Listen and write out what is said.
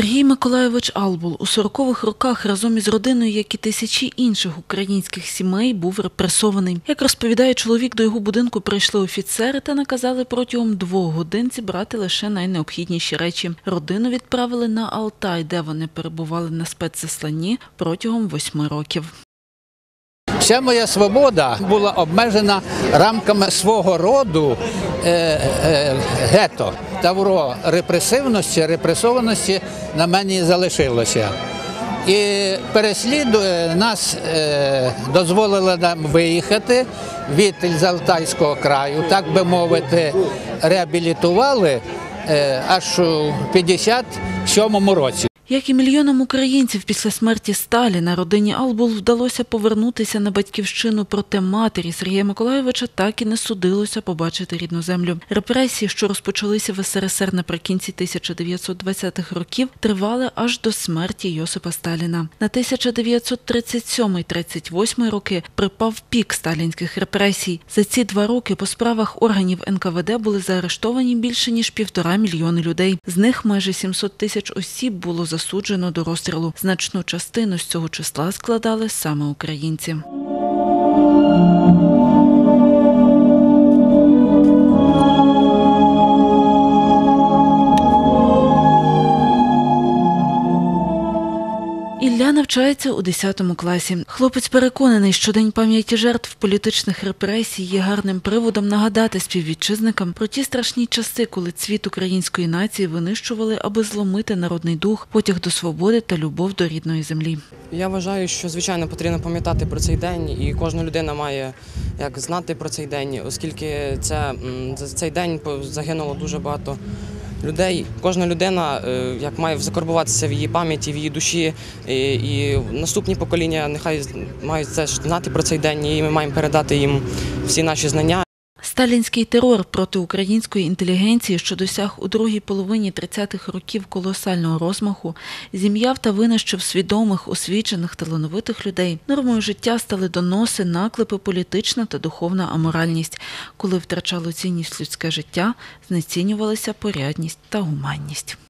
Сергій Миколайович Албул у 40-х роках разом із родиною, як і тисячі інших українських сімей, був репресований. Як розповідає чоловік, до його будинку прийшли офіцери та наказали протягом двох годин зібрати лише найнеобхідніші речі. Родину відправили на Алтай, де вони перебували на спецзасланні протягом восьми років. Вся моя свобода була обмежена рамками свого роду е, е, гето. Тавро репресивності, репресованості на мені залишилося. І переслідує нас е, дозволили нам виїхати від Альтайського краю, так би мовити, реабілітували е, аж у 57-му році. Як і мільйонам українців після смерті Сталіна, родині Албул вдалося повернутися на батьківщину, проте матері Сергія Миколайовича так і не судилося побачити рідну землю. Репресії, що розпочалися в СРСР наприкінці 1920-х років, тривали аж до смерті Йосипа Сталіна. На 1937-38 роки припав пік сталінських репресій. За ці два роки по справах органів НКВД були заарештовані більше ніж півтора мільйони людей. З них майже 700 тисяч осіб було засуджено до розстрілу. Значну частину з цього числа складали саме українці. Навчається у 10 класі. Хлопець переконаний, що День пам'яті жертв політичних репресій є гарним приводом нагадати співвітчизникам про ті страшні часи, коли цвіт української нації винищували, аби зломити народний дух, потяг до свободи та любов до рідної землі. Я вважаю, що звичайно потрібно пам'ятати про цей день, і кожна людина має як знати про цей день, оскільки це за цей день загинуло дуже багато людей. Кожна людина е, як має закарбуватися в її пам'яті, в її душі, і, і наступні покоління нехай мають це знати про цей день, і ми маємо передати їм всі наші знання. Сталінський терор проти української інтелігенції, що досяг у другій половині 30-х років колосального розмаху, зім'яв та винищив свідомих, освічених, талановитих людей. Нормою життя стали доноси, наклепи, політична та духовна аморальність. Коли втрачало цінність людське життя, знецінювалися порядність та гуманність.